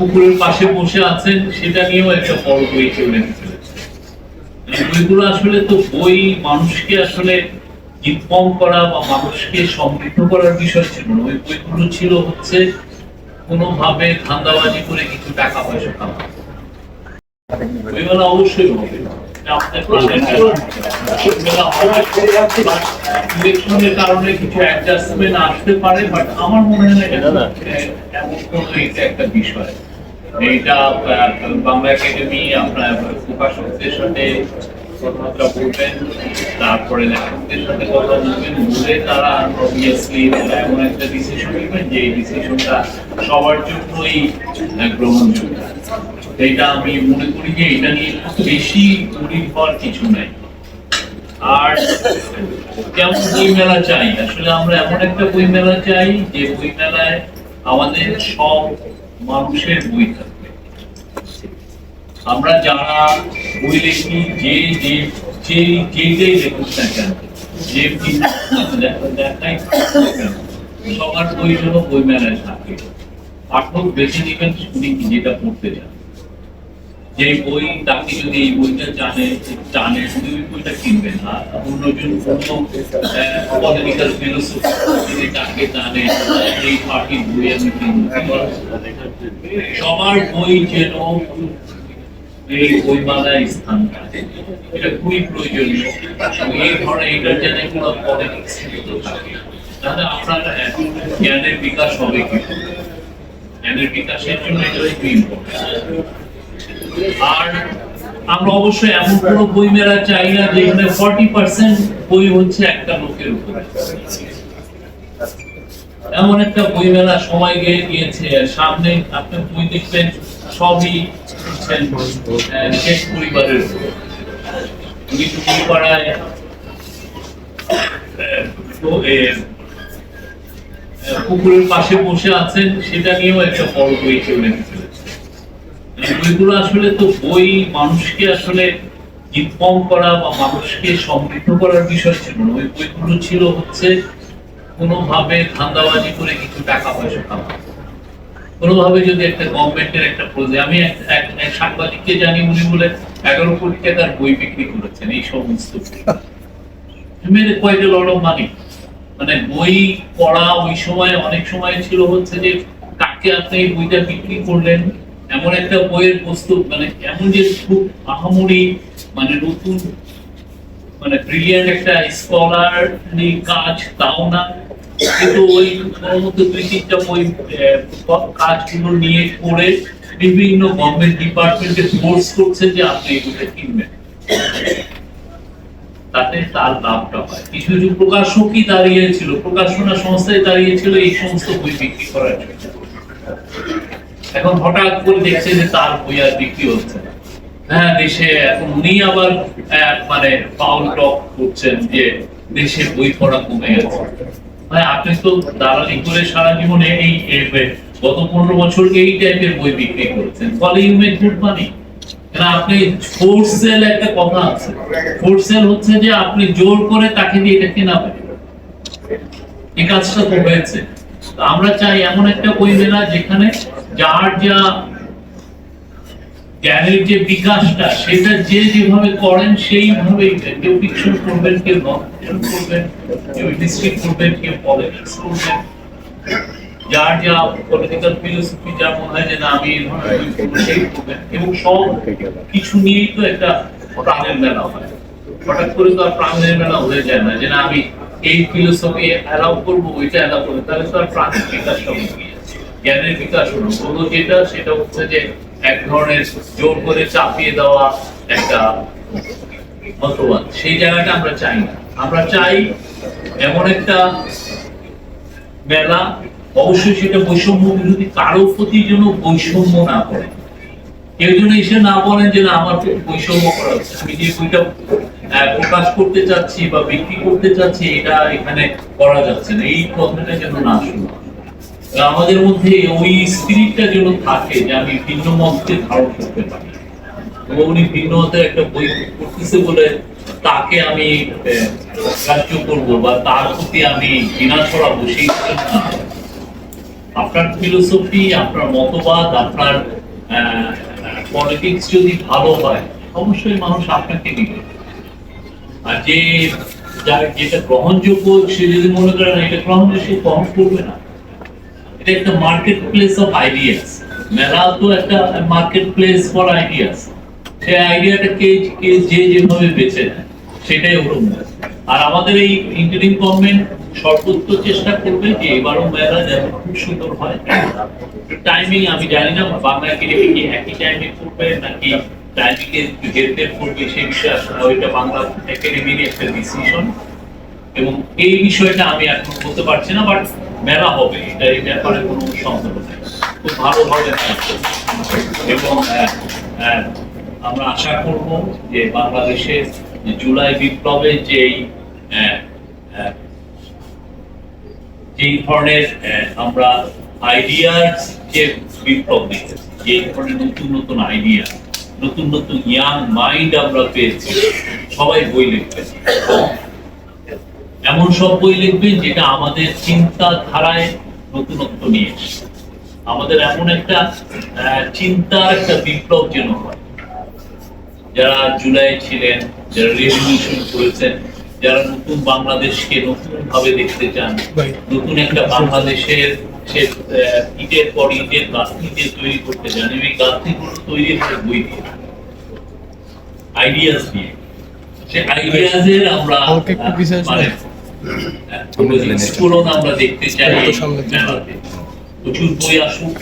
পুকুরের পাশে বসে আছেন সেটা নিয়েও একটা বড় বই চলে বইগুলো আসলে তো বই মানুষকে আসলে ইনফর্ম করা বা মানুষকে সমৃদ্ধ করার বিষয় ছিল না। ওই বইগুলো ছিল হচ্ছে কোনোভাবে ধান্দাবাজি করে কিছু টাকা পয়সা কামানো বইগুলো অবশ্যই হবে। ইলেকশনের কারণে কিছু অ্যাডজাস্টমেন্ট আসতে পারে বাট আমার মনে হয় না। এমন কোনো এটা একটা বিষয়। এইটা বাংলা একাডেমি, আপনার সাথে কথাবার্তা বলবেন, তারপরে লেখকদের সাথে কথা বলবেন, বলে তারা অবভিয়াসলি এমন একটা ডিসিশন নেবেন যে এই ডিসিশনটা সবার জন্যই গ্রহণযোগ্য। এটা আমি মনে করি যে এটা নিয়ে খুব বেশি তৈরি হওয়ার কিছু নাই। আর কেমন বই মেলা চাই? আসলে আমরা এমন একটা বই মেলা চাই যে বই মেলায় আমাদের সব মানুষের বই থাকবে। আমরা যারা বই লিখি, যে যে যে যে যে লেখক না কেন, যে দেখাই সবার বই জন্য বই মেলায় থাকে। পাঠক বেছে নেবেন উনি যেটা পড়তে চান যে বই তাকে যদি এই বইটা জানে জানে ওই বইটা কিনবেন না অন্যজন পলিটিক্যাল ফিলোসফি যদি তাকে জানে এই পার্টির বই আমি কিনবো। সবার বই যেন এই স্থান এটা খুবই প্রয়োজনীয়। এই ধরনের যেন কোনো পলিটিক্স থাকে। তাহলে আপনার জ্ঞানের বিকাশ হবে কি জ্ঞানের বিকাশের জন্য এটা খুবই ইম্পর্টেন্ট আর আমরা অবশ্যই এমন কোনো বই মেলা চাই না যেখানে ফর্টি পার্সেন্ট বই হচ্ছে একটা লোকের উপরে। এমন একটা বই মেলা সময় গিয়ে গিয়েছে, সামনে আপনি বই দেখবেন, সবই শেখ পরিবারের পুকুরের পাশে বসে আছেন, সেটা নিয়েও একটা বড় বই চলে মানে বইগুলো আসলে তো বই মানুষকে আসলে ইনফর্ম করা বা মানুষকে সমৃদ্ধ করার বিষয় ছিল না। ওই বইগুলো ছিল হচ্ছে কোনোভাবে ধান্দাবাজি করে কিছু টাকা পয়সা কামানো কোনোভাবে যদি একটা গভর্নমেন্টের একটা প্রজেক্ট আমি এক- সাংবাদিককে জানি, উনি বলে এগারো কোটি টাকার বই বিক্রি করেছেন এই সমস্ত। মেরে লট অফ মানি মানে বই পড়া ওই সময় অনেক সময় ছিল হচ্ছে যে কাকে আপনি বইটা বিক্রি করলেন? এমন একটা বইয়ের বস্তু মানে এমন যে খুব আহামরি মানে নতুন মানে ব্রিলিয়ান্ট একটা স্কলার কাজ, তাও না। কিন্তু ওই মধ্যে দুই তিনটা বই কাজগুলো নিয়ে করে বিভিন্ন গভর্নমেন্ট ডিপার্টমেন্টে ফোর্স করছে যে আপনি এগুলো কিনবেন। তাতে তার লাভটা হয়। কিছু কিছু প্রকাশকই দাঁড়িয়েছিল প্রকাশনা সংস্থায় দাঁড়িয়েছিল এই সমস্ত বই বিক্রি করার জন্য। এখন হঠাৎ করে দেখছে যে তার বই আর বিক্রি হচ্ছে হ্যাঁ দেশে এখন উনি আবার মানে পাউল টক করছেন যে দেশে বই পড়া কমে গেছে। আপনি তো দালালি করে সারা জীবনে এই গত পনেরো এই টাইপের বই বিক্রি করেছেন। ফলে ইউ মেক গুড মানি আপনি ফোর্স সেল একটা কথা আছে। ফোর্স সেল হচ্ছে যে আপনি জোর করে তাকে দিয়ে এটা কেনা কেনাবেন এই কাজটা তো হয়েছে। আমরা চাই এমন একটা বই মেলা যেখানে যার যা জ্ঞানের যে বিকাশটা, সেটা যে যেভাবে করেন কেউ ফিকশন করবেন, কেউ করবেন, কেউ হিস্ট্রি করবেন, কেউ পলিটিক্স করবেন। যার যা পলিটিক্যাল ফিলোসফি যা মনে হয় যে না, আমি এই ধরনের সেই করবেন। এবং সব কিছু নিয়েই তো একটা প্রাণের মেলা হয়। হঠাৎ করে তো আর প্রাণের মেলা হয়ে যায় না, যে না, আমি এই ফিলোসফি অ্যালাউ করব, ওইটা অ্যালাউ করব। তাহলে তো আর প্রাণের হবে কি? জ্ঞানের বিকাশ হলো। হলো যেটা, সেটা হচ্ছে যে এক ধরনের জোর করে চাপিয়ে দেওয়া একটা মতবাদ। সেই জায়গাটা আমরা চাই না। আমরা চাই এমন একটা মেলা, অবশ্যই সেটা বৈষম্য বিরোধী, কারও প্রতি যেন বৈষম্য না করে কেউ যেন এসে না বলেন যে, না, আমার বৈষম্য করা হচ্ছে। আমি যে বইটা প্রকাশ করতে চাচ্ছি বা বিক্রি করতে চাচ্ছি, এটা এখানে করা যাচ্ছে না। এই কথাটা যেন না শুনে আমাদের মধ্যে ওই স্পিরিটটা যেন থাকে যে আমি ভিন্ন মতকে ধারণ করতে পারি। এবং উনি ভিন্ন মতের একটা বই করতেছে বলে তাকে আমি অগ্রাহ্য করব বা তার প্রতি আমি ঘৃণা ছড়াবো সেই আপনার ফিলোসফি আপনার মতবাদ, আপনার পলিটিক্স যদি ভালো হয়, অবশ্যই মানুষ আপনাকে নিবে। আর যে, যার যেটা গ্রহণযোগ্য, সে যদি মনে করে না এটা গ্রহণযোগ্য, সে গ্রহণ করবে না। এটা একটা মার্কেট প্লেস অফ আইডিয়াস মেলা তো একটা মার্কেট প্লেস ফর আইডিয়াস সেই আইডিয়াটা কে, যে যেভাবে বেছে নেয়, সেটাই ওরকম আর আমাদের এই ইন্টারিম গভর্নমেন্ট সর্বোচ্চ চেষ্টা করবে যে এবারও মেলা যেন খুব সুন্দর হয়। টাইমিং আমি জানি না বাংলা কি একই টাইমে করবে নাকি টাইমিং এর হেরফের করবে, সেই বিষয়ে আসলে ওইটা বাংলা একাডেমির একটা ডিসিশন এবং এই বিষয়টা আমি এখন বলতে পারছি না বাট মেলা হবে এটা এই ব্যাপারে কোনো সন্দেহ নেই খুব ভালোভাবে। এবং আমরা আশা করব যে বাংলাদেশের যে জুলাই বিপ্লবে যেই যেই ধরনের আমরা আইডিয়ার যে বিপ্লব দেখেছি যে ধরনের নতুন নতুন আইডিয়া নতুন নতুন ইয়াং মাইন্ড আমরা পেয়েছি, সবাই বই লিখবে এমন সব বই লিখবেন যেটা আমাদের চিন্তাধারায় নতুনত্ব নিয়ে আমাদের এমন একটা চিন্তার একটা বিপ্লব যেন হয়। যারা জুলাই ছিলেন যারা রেভলিউশন করেছেন যারা নতুন বাংলাদেশকে নতুন ভাবে দেখতে চান নতুন একটা বাংলাদেশের সে ইটের পর ইটের গাঁথনি দিয়ে তৈরি করতে চান এবং এই গাঁথনিগুলো তৈরি হচ্ছে বই দিয়ে। আইডিয়াস দিয়ে। সে আইডিয়াজের আমরা আমরা দেখতে চাই। প্রচুর বই আসুক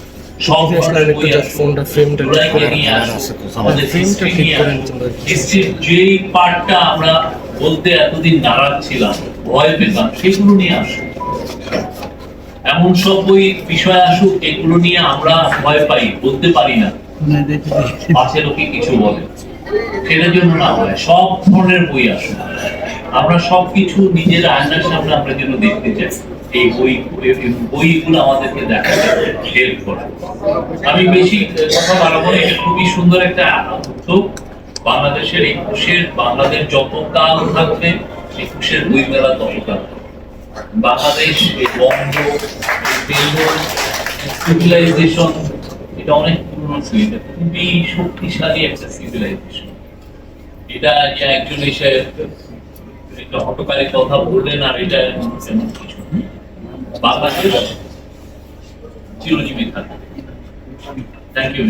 ফোনটা ফ্রেমটা ঠিক করে। আমাদের ফ্রেমটা ঠিক করে পার্টটা আমরা বলতে এতদিন দাঁড়াচ্ছিলাম ভয় পেতাম সেগুলো নিয়ে আসুক। এমন সব বই বিষয় আসুক এগুলো নিয়ে আমরা ভয় পাই বলতে পারি না। পাশে লোকে কিছু বলে। সেটার জন্য না হয়, সব ধরনের বই আসুক আমরা সবকিছু নিজের আয়নার সামনে আমরা যেন দেখতে চাই। এই বই বইগুলো আমাদেরকে দেখাতে হেল্প করে। আমি বেশি কথা এটা খুবই সুন্দর একটা উদ্যোগ। বাংলাদেশের একুশের, বাংলাদেশ যত কাল থাকবে, একুশের বই মেলা তত কাল বাংলাদেশ বঙ্গ সিভিলাইজেশন এটা অনেক পুরনো শক্তিশালী একটা সিভিলাইজেশন এটা যে একজন এসে একটা হটকারী কথা বললেন আর এটা কিছু। বাংলাদেশ চিরজীবী থাকবে। Thank you